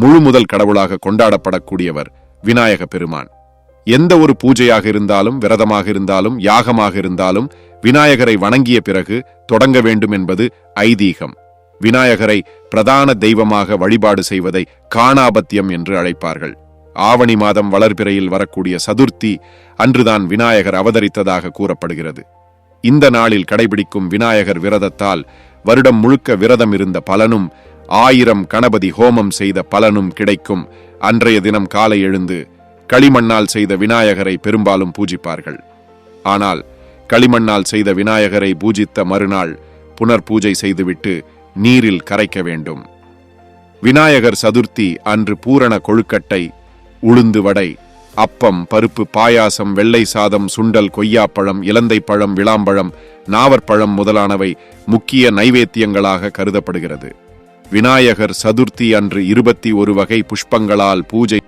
முழு முதல் கடவுளாக கொண்டாடப்படக்கூடியவர் விநாயக பெருமான். எந்த ஒரு பூஜையாக இருந்தாலும் விரதமாக இருந்தாலும் யாகமாக இருந்தாலும் விநாயகரை வணங்கிய பிறகு தொடங்க வேண்டும் என்பது ஐதீகம். விநாயகரை பிரதான தெய்வமாக வழிபாடு செய்வதை காணாபத்தியம் என்று அழைப்பார்கள். ஆவணி மாதம் வளர்பிறையில் வரக்கூடிய சதுர்த்தி அன்றுதான் விநாயகர் அவதரித்ததாக கூறப்படுகிறது. இந்த நாளில் கடைபிடிக்கும் விநாயகர் விரதத்தால் வருடம் முழுக்க விரதம் இருந்த பலனும் ஆயிரம் கணபதி ஹோமம் செய்த பலனும் கிடைக்கும். அன்றைய தினம் காலை எழுந்து களிமண்ணால் செய்த விநாயகரை பெரும்பாலும் பூஜிப்பார்கள். ஆனால் களிமண்ணால் செய்த விநாயகரை பூஜித்த மறுநாள் புனர் பூஜை செய்துவிட்டு நீரில் கரைக்க வேண்டும். விநாயகர் சதுர்த்தி அன்று பூரண கொழுக்கட்டை உளுந்து வடை அப்பம் பருப்பு பாயாசம் வெள்ளை சாதம் சுண்டல் கொய்யாப்பழம் இலந்தை பழம் விளாம்பழம் நாவற்பழம் முதலானவை முக்கிய நைவேத்தியங்களாக கருதப்படுகிறது. விநாயகர் சதுர்த்தி அன்று இருபத்தி ஒரு வகை புஷ்பங்களால் பூஜை